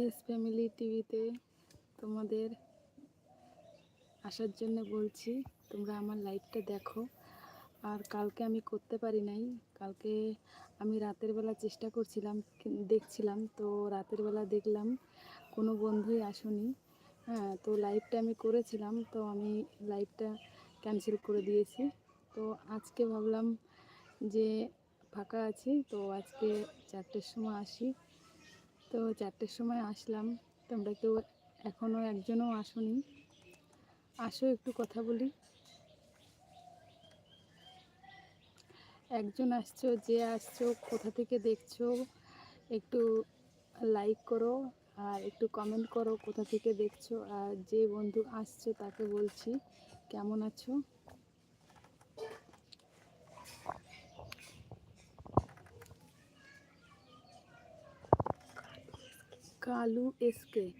S family টিভিতে তোমাদের আসার জন্য বলছি, তোমরা আমার লাইভটা দেখো। আর কালকে আমি করতে পারি নাই। কালকে আমি রাতের বেলা চেষ্টা করছিলাম দেখছিলাম, তো রাতের বেলা দেখলাম কোনো বন্ধুই আসেনি। হ্যাঁ তো লাইভটা আমি করেছিলাম, তো আমি লাইভটা ক্যান্সেল করে দিয়েছি। তো আজকে ভাবলাম যে ফাঁকা আছি, তো আজকে চারটের সময় আসি। তো চারটের সময় আসলাম। তোমরা কেউ এখনও একজনও আসোনি। আসো, একটু কথা বলি। একজন আসছো, যে আসছো, কোথা থেকে দেখছ, একটু লাইক করো আর একটু কমেন্ট করো কোথা থেকে দেখছ। আর যে বন্ধু আসছো, তাকে বলছি, কেমন আছো? কালু এসকে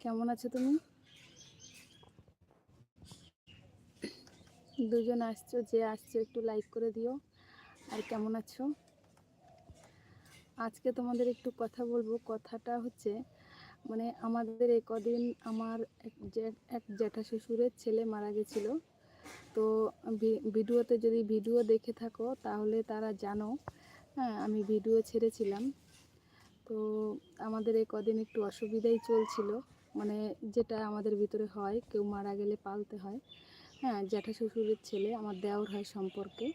কেমন আছো তুমি? দুজন আসছো, যে আসছো একটু লাইক করে দিও। আর কেমন আছো? আজকে তোমাদের একটু কথা বলব। কথাটা হচ্ছে মানে আমাদের এই কদিন আমার এক জ্যা- এক জ্যাঠা শ্বশুরের ছেলে মারা গেছিল। তো ভিডিওতে যদি ভিডিও দেখে থাকো, তাহলে তারা জানো হ্যাঁ আমি ভিডিও ছেড়েছিলাম। তো আমাদের এই কদিন একটু অসুবিধাই চলছিল। মানে যেটা আমাদের ভিতরে হয়, কেউ মারা গেলে পালতে হয়। হ্যাঁ জ্যাঠা শ্বশুরের ছেলে, আমার দেওর হয় সম্পর্কে।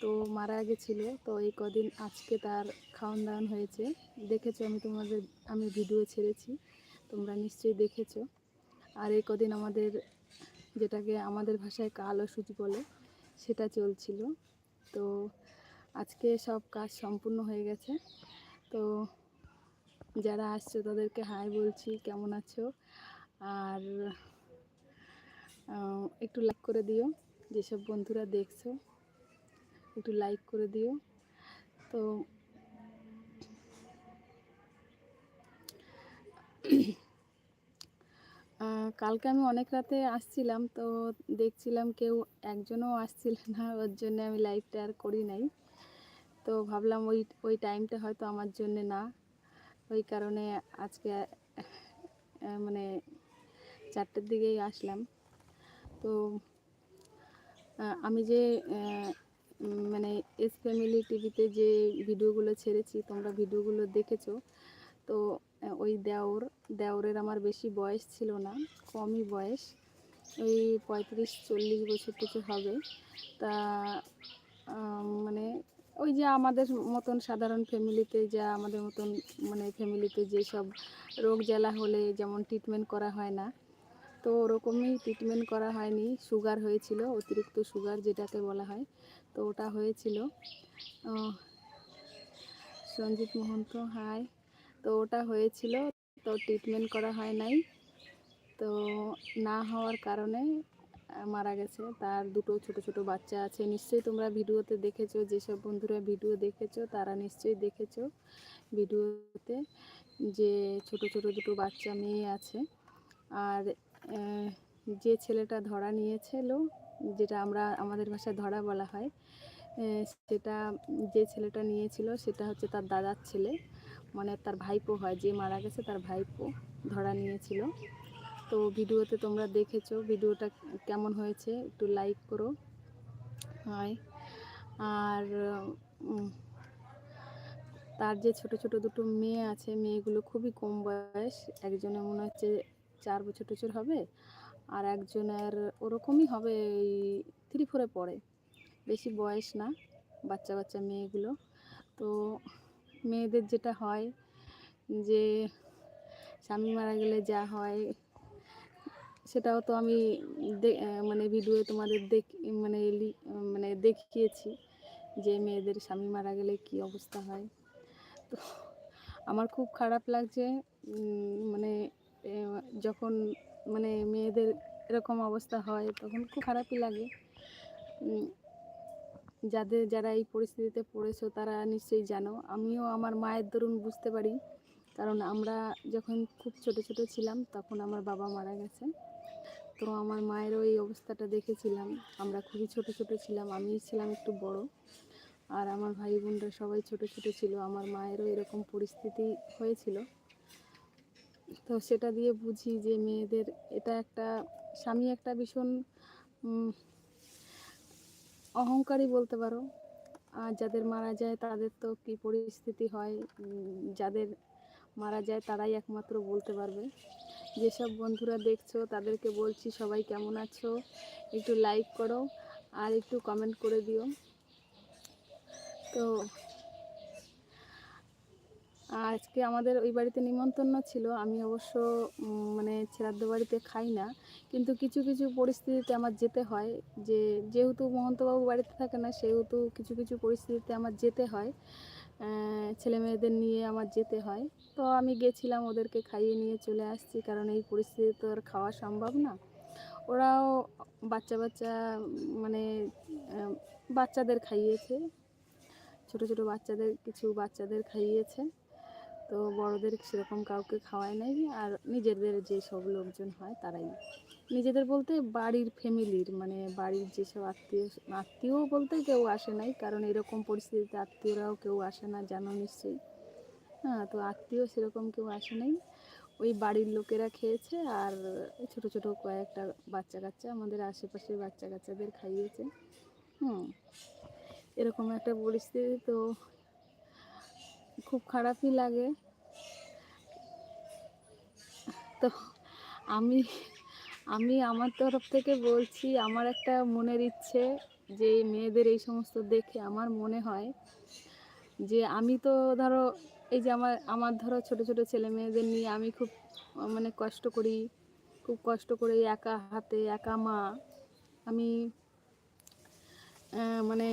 তো মারা গেছিল, তো এই কদিন আজকে তার খাওয়ান দাওয়ান হয়েছে। দেখেছ, আমি তোমাদের, আমি ভিডিও ছেড়েছি, তোমরা নিশ্চয়ই দেখেছ। আর এই কদিন আমাদের, যেটাকে আমাদের ভাষায় কালো সুচ বলে, সেটা চলছিল। তো আজকে সব কাজ সম্পূর্ণ হয়ে গেছে। তো যারা আসছো তাদেরকে হাই বলছি, কেমন আছো? আর একটু লাইক করে দিও, যেসব বন্ধুরা দেখছ, একটু লাইক করে দিও। তো কালকে আমি অনেক রাতে আসছিলাম, তো দেখছিলাম কেউ একজনও আসছিল না, ওর জন্য আমি লাইভটা আর করি নাই। তো ভাবলাম ওই ওই টাইমটা হয়তো আমার জন্যে না। ওই কারণে আজকে মানে চারটের দিকেই আসলাম। তো আমি যে মানে এস ফ্যামিলি টিভিতে যে ভিডিওগুলো ছেড়েছি, তোমরা ভিডিওগুলো দেখেছ, তো ওই দেওর, দেওরের আমার বেশি বয়স ছিল না, কমই বয়স, ওই পঁয়ত্রিশ চল্লিশ বছর কিছু হবে। তা মানে ওই যে আমাদের মতন সাধারণ ফ্যামিলিতে যা আমাদের মতন মানে ফ্যামিলিতে যেসব রোগ জ্বালা হলে যেমন ট্রিটমেন্ট করা হয় না, তো ওরকমই ট্রিটমেন্ট করা হয়নি। সুগার হয়েছিল, অতিরিক্ত সুগার যেটাকে বলা হয়, তো ওটা হয়েছিল। সঞ্জিত মহন্ত হাই তো ওটা হয়েছিল, তো ট্রিটমেন্ট করা হয় নাই। তো না হওয়ার কারণে মারা গেছে। তার দুটো ছোট ছোট বাচ্চা আছে। নিশ্চয়ই তোমরা ভিডিওতে দেখেছ, যেসব বন্ধুরা ভিডিও দেখেছ, তারা নিশ্চয়ই দেখেছ ভিডিওতে যে ছোট ছোট দুটো বাচ্চা মেয়ে আছে। আর যে ছেলেটা ধরা নিয়েছিল, যেটা আমরা আমাদের ভাষায় ধরা বলা হয় সেটা যে ছেলেটা নিয়েছিল, সেটা হচ্ছে তার দাদার ছেলে। মানে তার ভাইপো হয়, যে মারা গেছে তার ভাইপো ধরা নিয়েছিল। তো ভিডিওতে তোমরা দেখেছ, ভিডিওটা কেমন হয়েছে একটু লাইক করো। হয় আর তার যে ছোট ছোট দুটো মেয়ে আছে, মেয়েগুলো খুবই কম বয়স, একজনের মনে হচ্ছে চার বছর টছর হবে, আর একজনের ওরকমই হবে ওই থ্রি ফোরে পড়ে। বেশি বয়স না, বাচ্চা বাচ্চা মেয়েগুলো। তো মেয়েদের যেটা হয় যে, স্বামী মারা গেলে যা হয় সেটাও তো আমি মানে ভিডিও তোমাদের দেখ মানে মানে দেখিয়েছি যে মেয়েদের স্বামী মারা গেলে কি অবস্থা হয়। তো আমার খুব খারাপ লাগছে মানে যখন মানে মেয়েদের এরকম অবস্থা হয় তখন খুব খারাপই লাগে। যাদের, যারা এই পরিস্থিতিতে পড়েছো তারা নিশ্চয়ই জানো। আমিও আমার মায়ের দরুন বুঝতে পারি। কারণ আমরা যখন খুব ছোট ছোট ছিলাম তখন আমার বাবা মারা গেছে তো আমার মায়েরও এই অবস্থাটা দেখেছিলাম। আমরা খুবই ছোট ছোট ছিলাম আমি ছিলাম একটু বড়। আর আমার ভাই বোনরা সবাই ছোট ছোট ছিল। আমার মায়েরও এরকম পরিস্থিতি হয়েছিল। তো সেটা দিয়ে বুঝি যে মেয়েদের, এটা একটা স্বামী একটা ভীষণ অহংকারী বলতে পারো। আর যাদের মারা যায় তাদের তো কি পরিস্থিতি হয়? যাদের মারা যায় তারাই একমাত্র বলতে পারবে। যেসব বন্ধুরা দেখছ, তাদেরকে বলছি সবাই কেমন আছো? একটু লাইক করো আর একটু কমেন্ট করে দিও। তো আজকে আমাদের ওই বাড়িতে নিমন্ত্রণ ছিল। আমি অবশ্য মানে ছেড়াদ্দ বাড়িতে খাই না। কিন্তু কিছু কিছু পরিস্থিতিতে আমার যেতে হয় যে, যেহেতু মহন্তবাবু বাড়িতে থাকে না, সেহেতু কিছু কিছু পরিস্থিতিতে আমার যেতে হয়। ছেলে মেয়েদের নিয়ে আমার যেতে হয়। তো আমি গেছিলাম ওদেরকে খাইয়ে নিয়ে চলে আসছি, কারণ এই পরিস্থিতি তো আর খাওয়া সম্ভব না। ওরাও বাচ্চা বাচ্চা মানে বাচ্চাদের খাইয়েছে। ছোট ছোট বাচ্চাদের, কিছু বাচ্চাদের খাইয়েছে। তো বড়দের সেরকম কাউকে খাওয়ায় নাই, আর নিজেদের যে সব লোকজন হয় তারাই। নিজেদের বলতে বাড়ির ফ্যামিলির মানে বাড়ির যেসব আত্মীয় আত্মীয় বলতে কেউ আসে নাই, কারণ এরকম পরিস্থিতিতে আত্মীয়রাও কেউ আসে না, জানো নিশ্চয়ই। হ্যাঁ তো আত্মীয় সেরকম কেউ আসে নাই। ওই বাড়ির লোকেরা খেয়েছে আর ছোটো ছোটো কয়েকটা বাচ্চা কাচ্চা আমাদের আশেপাশের বাচ্চা কাচ্চাদের খাইয়েছে। হুম, এরকম একটা পরিস্থিতি তো খুব খারাপই লাগে। তো আমি আমি আমার তরফ থেকে বলছি, আমার একটা মনের ইচ্ছে যে মেয়েদের এই সমস্ত দেখে আমার মনে হয় যে আমি তো ধরো, এই যে আমার আমার ধরো ছোট ছোট ছেলে মেয়েদের নিয়ে আমি খুব মানে কষ্ট করি, খুব কষ্ট করে একা হাতে, একা মা, আমি মানে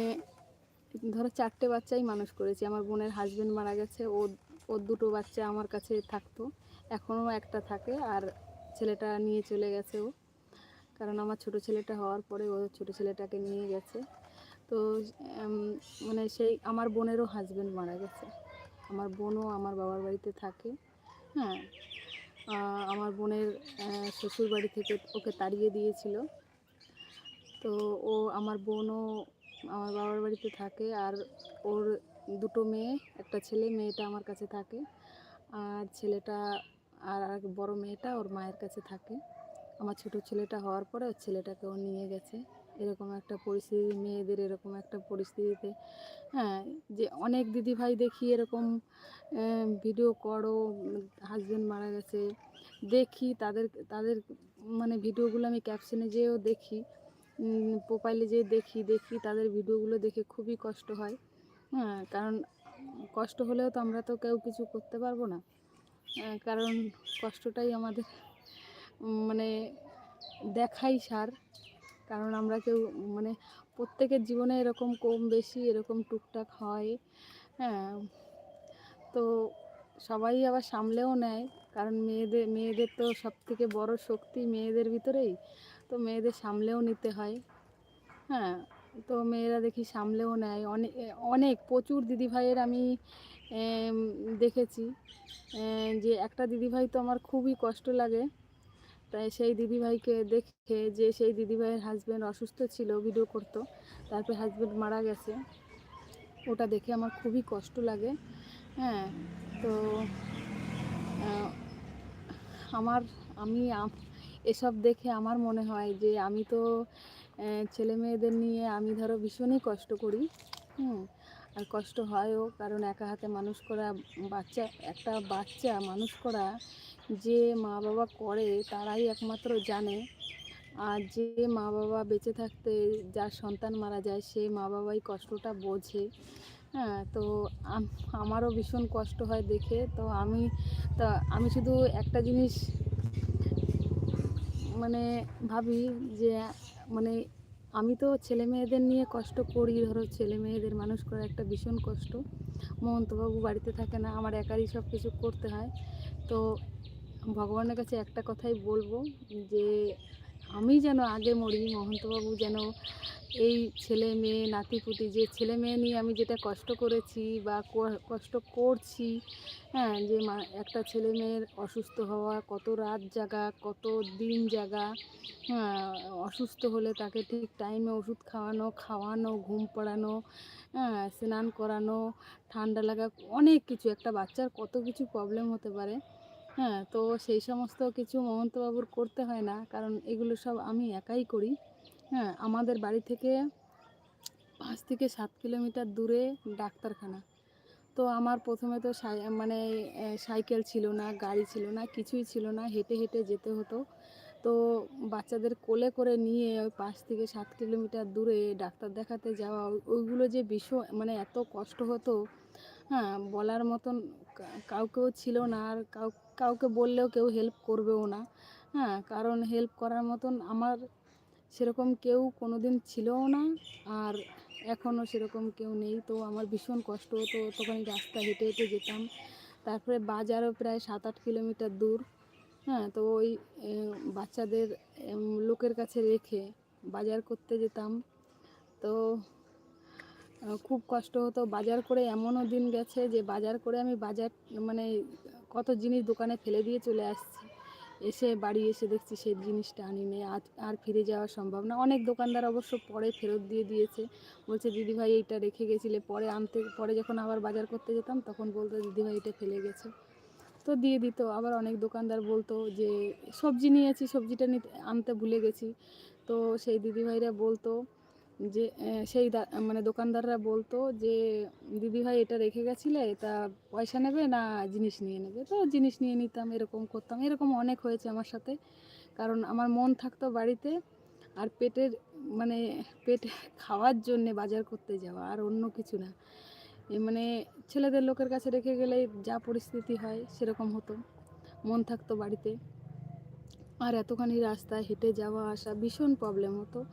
ধরো চারটে বাচ্চাই মানুষ করেছি। আমার বোনের হাজবেন্ড মারা গেছে ও ওর দুটো বাচ্চা আমার কাছে থাকতো, এখনও একটা থাকে। আর ছেলেটা নিয়ে চলে গেছে ও। কারণ আমার ছোট ছেলেটা হওয়ার পরে ও ছোট ছেলেটাকে নিয়ে গেছে। তো মানে সেই, আমার বোনেরও হাজব্যান্ড মারা গেছে। আমার বোনও আমার বাবার বাড়িতে থাকে। হ্যাঁ আমার বোনের শ্বশুর বাড়ি থেকে ওকে তাড়িয়ে দিয়েছিল। তো ও, আমার বোনও আমার বাবার বাড়িতে থাকে আর ওর দুটো মেয়ে, একটা ছেলে, মেয়েটা আমার কাছে থাকে। আর ছেলেটা আর এক বড় মেয়েটা ওর মায়ের কাছে থাকে। আমার ছোট ছেলেটা হওয়ার পরে ওর ছেলেটাকে ও নিয়ে গেছে। এরকম একটা পরিস্থিতি, মেয়েদের এরকম একটা পরিস্থিতিতে। হ্যাঁ যে অনেক দিদিভাই দেখি এরকম ভিডিও করো হাজবেন্ড মারা গেছে। দেখি তাদের তাদের মানে ভিডিওগুলো আমি ক্যাপশনে যেয়েও দেখি প্রোফাইলে যেয়ে দেখি দেখি তাদের ভিডিওগুলো দেখে খুবই কষ্ট হয়। হ্যাঁ কারণ কষ্ট হলেও তো আমরা তো কেউ কিছু করতে পারব না। কারণ কষ্টটাই আমাদের মানে দেখাই সার। কারণ আমরা কেউ মানে প্রত্যেকের জীবনে এরকম কম বেশি এরকম টুকটাক হয় হ্যাঁ। তো সবাই আবার সামলেও নেয়, কারণ মেয়েদের মেয়েদের তো সব থেকে বড় শক্তি মেয়েদের ভিতরেই। তো মেয়েদের সামলেও নিতে হয় হ্যাঁ। তো মেয়েরা দেখি সামলেও নেয়। অনেক অনেক, প্রচুর দিদিভাইয়ের আমি দেখেছি যে একটা দিদিভাই তো আমার খুবই কষ্ট লাগে। তাই সেই দিদিভাইকে দেখে যে সেই দিদিভাইয়ের হাজব্যান্ড অসুস্থ ছিল ভিডিও করতো, তারপর হাজব্যান্ড মারা গেছে। ওটা দেখে আমার খুবই কষ্ট লাগে। হ্যাঁ তো আমার, আমি এসব দেখে আমার মনে হয় যে আমি তো ছেলে মেয়েদের নিয়ে আমি ধরো ভীষণই কষ্ট করি। হুম আর কষ্ট হয়ও, কারণ একা হাতে মানুষ করা বাচ্চা, একটা বাচ্চা মানুষ করা যে মা বাবা করে তারাই একমাত্র জানে। আর যে মা বাবা বেঁচে থাকতে যার সন্তান মারা যায়, সে মা বাবাই কষ্টটা বোঝে। হ্যাঁ তো আমারও ভীষণ কষ্ট হয় দেখে। তো আমি, তা আমি শুধু একটা জিনিস মানে ভাবি যে মানে আমি তো ছেলে মেয়েদের নিয়ে কষ্ট করি, ধরো ছেলে মেয়েদের মানুষ করা একটা ভীষণ কষ্ট। মহন্তবাবু বাড়িতে থাকে না, আমার একারই সব কিছু করতে হয়। তো ভগবানের কাছে একটা কথাই বলব যে আমি যেন আগে মরি, মহন্তবাবু যেন এই ছেলে মেয়ে, নাতিপুতি, যে ছেলে মেয়ে নিয়ে আমি যেটা কষ্ট করেছি বা কষ্ট করছি হ্যাঁ যে একটা ছেলে মেয়ের অসুস্থ হওয়া, কত রাত জাগা, কত দিন জাগা হ্যাঁ অসুস্থ হলে তাকে ঠিক টাইমে ওষুধ খাওয়ানো খাওয়ানো, ঘুম পাড়ানো হ্যাঁ স্নান করানো, ঠান্ডা লাগা, অনেক কিছু, একটা বাচ্চার কত কিছু প্রবলেম হতে পারে। হ্যাঁ তো সেই সমস্ত কিছু মহন্তবাবুর করতে হয় না। কারণ এগুলো সব আমি একাই করি। হ্যাঁ আমাদের বাড়ি থেকে পাঁচ থেকে সাত কিলোমিটার দূরে ডাক্তারখানা। তো আমার প্রথমে তো মানে সাইকেল ছিল না, গাড়ি ছিল না, কিছুই ছিল না, হেঁটে হেঁটে যেতে হতো। তো বাচ্চাদের কোলে করে নিয়ে ওই পাঁচ থেকে সাত কিলোমিটার দূরে ডাক্তার দেখাতে যাওয়া, ওইগুলো যে ভীষণ মানে এত কষ্ট হতো হ্যাঁ বলার মতন কাউকেও ছিল না আর কাউ, কাউকে বললেও কেউ হেল্প করবেও না। হ্যাঁ কারণ হেল্প করার মতন আমার সেরকম কেউ কোনো দিন ছিলও না আর এখনও সেরকম কেউ নেই। তো আমার ভীষণ কষ্ট হতো তখন রাস্তা হেঁটে হেঁটে যেতাম। তারপরে বাজারও প্রায় সাত আট কিলোমিটার দূর। হ্যাঁ তো ওই বাচ্চাদের লোকের কাছে রেখে বাজার করতে যেতাম। তো খুব কষ্ট হতো। বাজার করে এমনও দিন গেছে যে বাজার করে আমি বাজার মানে কত জিনিস দোকানে ফেলে দিয়ে চলে আসছি। এসে বাড়ি এসে দেখছি সেই জিনিসটা আনি নেই আর ফিরে যাওয়া সম্ভব না। অনেক দোকানদার অবশ্য পরে ফেরত দিয়ে দিয়েছে। বলছে, দিদি ভাই, এইটা রেখে গেছিলে। পরে আনতে, পরে যখন আবার বাজার করতে যেতাম, তখন বলতো, দিদি ভাই, এটা ফেলে গেছে। তো দিয়ে দিত। আবার অনেক দোকানদার বলতো যে, সবজি নিয়েছি সবজিটা নিতে, আনতে ভুলে গেছি। তো সেই দিদিভাইরা বলতো যে সেই মানে দোকানদাররা বলতো যে দিদিভাই এটা রেখে গেছিলে, তা পয়সা নেবে না জিনিস নিয়ে নেবে? তো জিনিস নিয়ে নিতাম, এরকম করতাম। এরকম অনেক হয়েছে আমার সাথে। কারণ আমার মন থাকতো বাড়িতে আর পেটের মানে পেটে খাওয়ার জন্যে বাজার করতে যাওয়া আর অন্য কিছু না। মানে ছেলেদের লোকের কাছে রেখে গেলে যা পরিস্থিতি হয় সেরকম হতো। মন থাকতো বাড়িতে। আর এতখানি রাস্তায় হেঁটে যাওয়া আসা ভীষণ প্রবলেম হতো।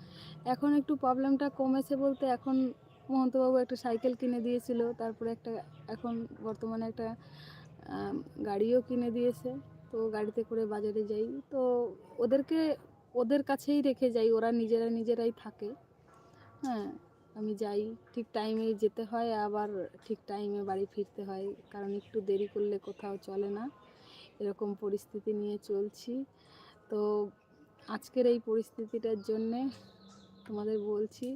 এখন একটু প্রবলেমটা কমেছে বলতে এখন মহন্তবাবু একটা সাইকেল কিনে দিয়েছিল, তারপরে একটা এখন বর্তমানে একটা গাড়িও কিনে দিয়েছে। তো গাড়িতে করে বাজারে যাই। তো ওদেরকে, ওদের কাছেই রেখে যাই, ওরা নিজেরা নিজেরাই থাকে। হ্যাঁ আমি যাই। ঠিক টাইমে যেতে হয়, আবার ঠিক টাইমে বাড়ি ফিরতে হয়। কারণ একটু দেরি করলে কোথাও চলে না। এরকম পরিস্থিতি নিয়ে চলছি। তো আজকের এই পরিস্থিতিটার জন্যে তোমাদের বলছি,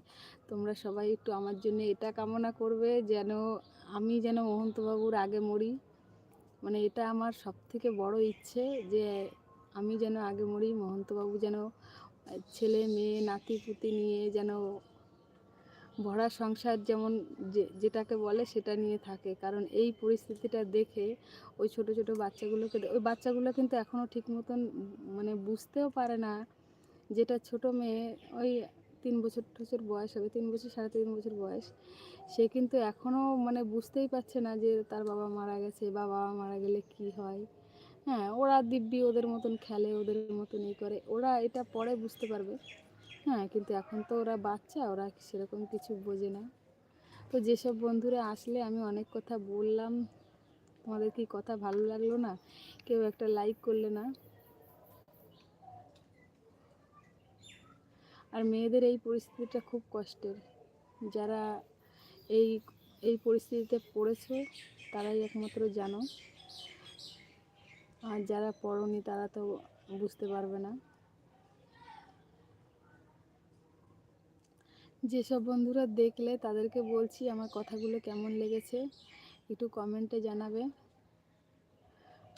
তোমরা সবাই একটু আমার জন্য এটা কামনা করবে যেন আমি যেন মহন্তবাবুর আগে মরি। মানে এটা আমার সব থেকে বড় ইচ্ছে যে আমি যেন আগে মরি, মহন্তবাবু যেন ছেলে, মেয়ে, নাতি, পুতি নিয়ে যেন ভরা সংসার যেমন যেটাকে বলে সেটা নিয়ে থাকে। কারণ এই পরিস্থিতিটা দেখে ওই ছোট ছোট বাচ্চাগুলোকে ওই বাচ্চাগুলো কিন্তু এখনও ঠিক মতন মানে বুঝতেও পারে না যেটা ছোট মেয়ে ওই তিন বছর টছর বয়স হবে, তিন বছর, সাড়ে তিন বছর বয়স, সে কিন্তু এখনও মানে বুঝতেই পারছে না যে তার বাবা মারা গেছে, বা বাবা মারা গেলে কি হয়। হ্যাঁ ওরা দিব্যি ওদের মতন খেলে, ওদের মতন ই করে, ওরা এটা পরে বুঝতে পারবে। হ্যাঁ কিন্তু এখন তো ওরা বাচ্চা, ওরা সেরকম কিছু বোঝে না। তো যেসব বন্ধুরা আসলে আমি অনেক কথা বললাম, তোমাদের কি কথা ভালো লাগল না? কেউ একটা লাইক করলে না? আর মেয়েদের এই পরিস্থিতিটা খুব কষ্টের। যারা এই এই পরিস্থিতিতে পড়েছে, তারাই একমাত্র জানো। আর যারা পড়নি, তারা তো বুঝতে পারবে না। যেসব বন্ধুরা দেখলে তাদেরকে বলছি আমার কথাগুলো কেমন লেগেছে, একটু কমেন্টে জানাবে।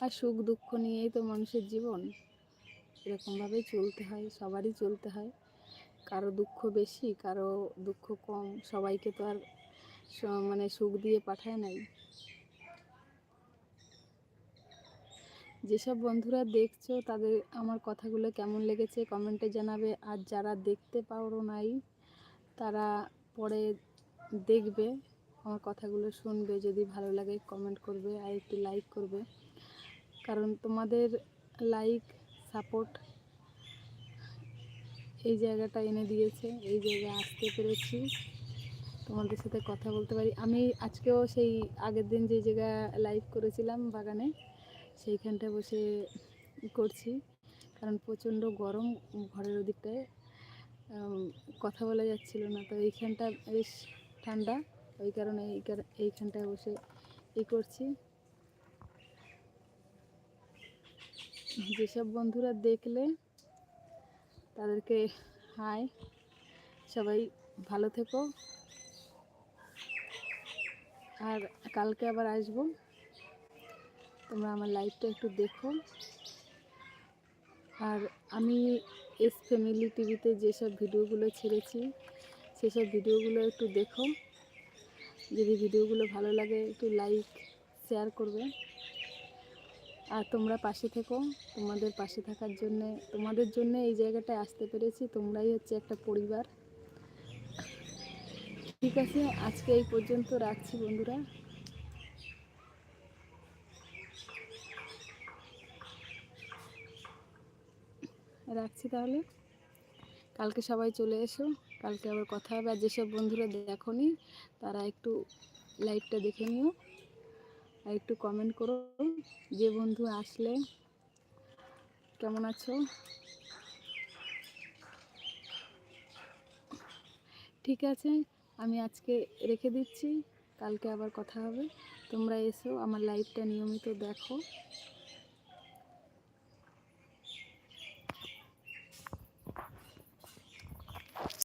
আর সুখ দুঃখ নিয়েই তো মানুষের জীবন। এরকমভাবেই চলতে হয়, সবারই চলতে হয়। কারও দুঃখ বেশি, কারও দুঃখ কম, সবাইকে তো আর মানে সুখ দিয়ে পাঠায় নাই। যেসব বন্ধুরা দেখছ তাদের আমার কথাগুলো কেমন লেগেছে কমেন্টে জানাবে। আর যারা দেখতে পারো নাই তারা পরে দেখবে, আমার কথাগুলো শুনবে, যদি ভালো লাগে কমেন্ট করবে, আর একটু লাইক করবে। কারণ তোমাদের লাইক সাপোর্ট এই জায়গাটা এনে দিয়েছে, এই জায়গায় আসতে পেরেছি। তোমাদের সাথে কথা বলতে পারি। আমি আজকেও সেই আগের দিন যে জায়গা লাইভ করেছিলাম বাগানে সেইখানটা বসে করছি। কারণ প্রচণ্ড গরম ঘরের ওদিকটায়। কথা বলা যাচ্ছিল না। তো এইখানটা বেশ ঠান্ডা। ওই কারণে এই কার- এইখানটায় বসে ই করছি। যেসব বন্ধুরা দেখলে তাদেরকে হাই। সবাই ভালো থেকো। আর কালকে আবার আসব। তোমরা আমার লাইভটা একটু দেখো। আর আমি এস ফ্যামিলি টিভিতে যেসব ভিডিওগুলো ছেড়েছি, সেসব ভিডিওগুলো একটু দেখো। যদি ভিডিওগুলো ভালো লাগে, একটু লাইক শেয়ার করবে। আর তোমরা পাশে থেকো। তোমাদের পাশে থাকার জন্যে, তোমাদের জন্য এই জায়গাটায় আসতে পেরেছি। তোমরাই হচ্ছে একটা পরিবার। ঠিক আছে, আজকে এই পর্যন্ত রাখছি বন্ধুরা। রাখছি তাহলে। কালকে সবাই চলে এসো, কালকে আবার কথা হবে। আর যেসব বন্ধুরা দেখোনি, তারা একটু লাইভটা দেখে নিও। আর একটু কমেন্ট করো, যে বন্ধু আসলে কেমন আছো? ঠিক আছে, আমি আজকে রেখে দিচ্ছি। কালকে আবার কথা হবে। তোমরা এসো, আমার লাইভটা নিয়মিত দেখো।